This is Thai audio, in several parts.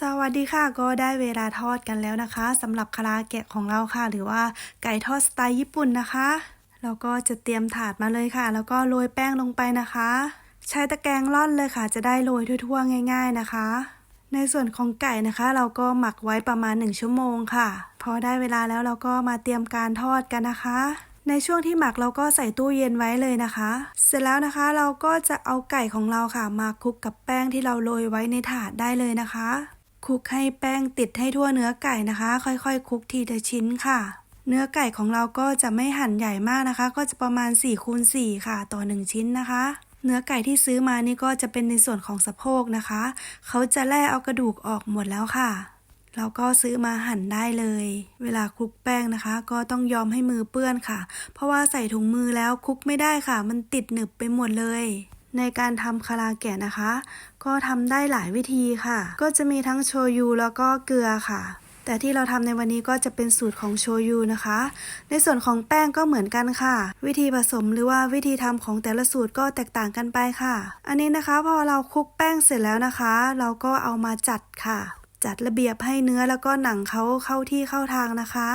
สวัสดีค่ะก็ได้เวลาทอดกันแล้วนะคะสำหรับคาราแกะของเราค่ะ หรือว่าไก่ทอดสไตล์ญี่ปุ่นนะคะเราก็จะเตรียมถาดมาเลยค่ะ แล้วก็โรยแป้งลงไปนะคะ ใช้ตะแกรงร่อนเลยค่ะ จะได้โรยทั่วๆ ง่าย ๆนะคะ ในส่วนของไก่นะคะ เราก็หมักไว้ประมาณ 1 ชั่วโมงค่ะ พอได้เวลาแล้วเราก็มาเตรียมการทอดกันนะคะ ในช่วงที่หมักเราก็ใส่ตู้เย็นไว้เลยนะคะ เสร็จแล้วนะคะเราก็จะเอาไก่ของเราค่ะ มาคลุกกับแป้งที่เราโรยไว้ในถาดได้เลยนะคะ คลุกให้แป้งติดให้ทั่วเนื้อไก่นะคะ ค่อยๆคลุกทีละชิ้นค่ะ เนื้อไก่ของเราก็จะไม่หั่นใหญ่มากนะคะ ก็จะประมาณ4คูณ4ค่ะ ต่อ 1 ชิ้นนะคะ เนื้อไก่ที่ซื้อมานี่ก็จะเป็นในส่วนของสะโพกนะคะ เขาจะแล่เอากระดูกออกหมดแล้วค่ะเราก็ซื้อมาหั่นได้เลย เวลาคลุกแป้งนะคะ ก็ต้องยอมให้มือเปื้อนค่ะ เพราะว่าใส่ถุงมือแล้วคลุกไม่ได้ค่ะ มันติดหนึบไปหมดเลย ในการทำคาราแกะนะคะ ก็ทำได้หลายวิธีค่ะ ก็จะมีทั้งโชยุแล้วก็เกลือค่ะ แต่ที่เราทำในวันนี้ก็จะเป็นสูตรของโชยุนะคะ ในส่วนของแป้งก็เหมือนกันค่ะ วิธีผสมหรือว่าวิธีทำของแต่ละสูตรก็แตกต่างกันไปค่ะ อันนี้นะคะพอเราคลุกแป้งเสร็จแล้วนะคะ เราก็เอามาจัดค่ะจัดระเบียบให้เนื้อแล้วก็หนังเขาเข้าที่เข้าทางนะคะ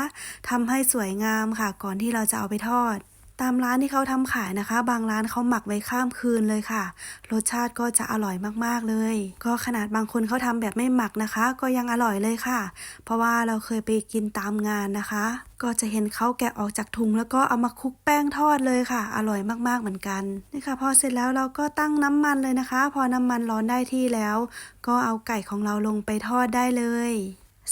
ทำให้สวยงามค่ะ ก่อนที่เราจะเอาไปทอด ตามร้านที่เขาทำขายนะคะ บางร้านเขาหมักไว้ข้ามคืนเลยค่ะ รสชาติก็จะอร่อยมากๆเลย ก็ขนาดบางคนเขาทำแบบไม่หมักนะคะ ก็ยังอร่อยเลยค่ะ เพราะว่าเราเคยไปกินตามงานนะคะ ก็จะเห็นเขาแกะออกจากถุง แล้วก็เอามาคลุกแป้งทอดเลยค่ะ อร่อยมากๆเหมือนกันนี่ค่ะพอเสร็จแล้วเราก็ตั้งน้ำมันเลยนะคะ พอน้ำมันร้อนได้ที่แล้ว ก็เอาไก่ของเราลงไปทอดได้เลย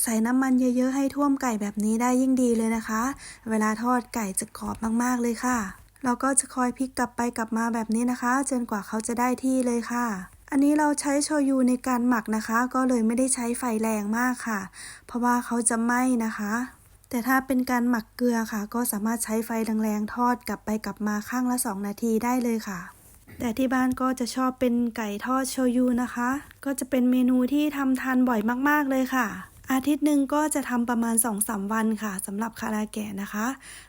ใส่น้ำมันเยอะๆ ให้ท่วมไก่แบบนี้ได้ยิ่งดีเลยนะคะ เวลาทอดไก่จะกรอบมากๆเลยค่ะ เราก็จะคอยพลิกกลับไปกลับมาแบบนี้นะคะ จนกว่าเขาจะได้ที่เลยค่ะ อันนี้เราใช้โชยุในการหมักนะคะ ก็เลยไม่ได้ใช้ไฟแรงมากค่ะ เพราะว่าเขาจะไหม้นะคะ แต่ถ้าเป็นการหมักเกลือค่ะ ก็สามารถใช้ไฟแรงๆทอดกลับไปกลับมาข้างละ 2 นาทีได้เลยค่ะแต่ที่บ้านก็จะชอบเป็นไก่ทอดโชยุนะคะ ก็จะเป็นเมนูที่ทำทานบ่อยมาก ๆ เลยค่ะ อาทิตย์หนึ่งก็จะทำประมาณ 2-3 วันค่ะสำหรับคาราแกะนะคะ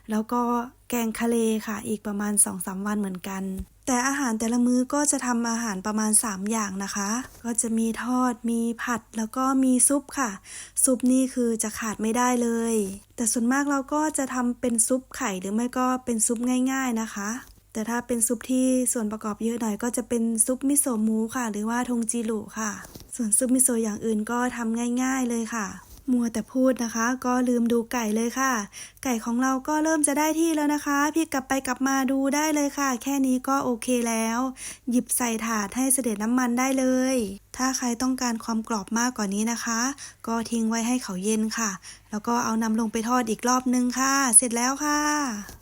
แล้วก็แกงทะเลค่ะ อีกประมาณ 2-3 วันเหมือนกัน แต่อาหารแต่ละมื้อก็จะทำอาหารประมาณ 3 อย่างนะคะ ก็จะมีทอดมีผัดแล้วก็มีซุปค่ะ ซุปนี่คือจะขาดไม่ได้เลย แต่ส่วนมากเราก็จะทำเป็นซุปไข่หรือไม่ก็เป็นซุปง่าย ๆนะคะแต่ถ้าเป็นซุปที่ส่วนประกอบเยอะหน่อยก็จะเป็นซุปมิโซะหมูค่ะ หรือว่าทงจิรุค่ะ ส่วนซุปมิโซะอย่างอื่นก็ทำง่ายๆเลยค่ะ มัวแต่พูดนะคะ ก็ลืมดูไก่เลยค่ะ ไก่ของเราก็เริ่มจะได้ที่แล้วนะคะพี่กลับไปกลับมาดูได้เลยค่ะ แค่นี้ก็โอเคแล้ว หยิบใส่ถาดให้เสด็จน้ำมันได้เลย ถ้าใครต้องการความกรอบมากกว่านี้นะคะ ก็ทิ้งไว้ให้เขาเย็นค่ะ แล้วก็เอานำลงไปทอดอีกรอบนึงค่ะ เสร็จแล้วค่ะ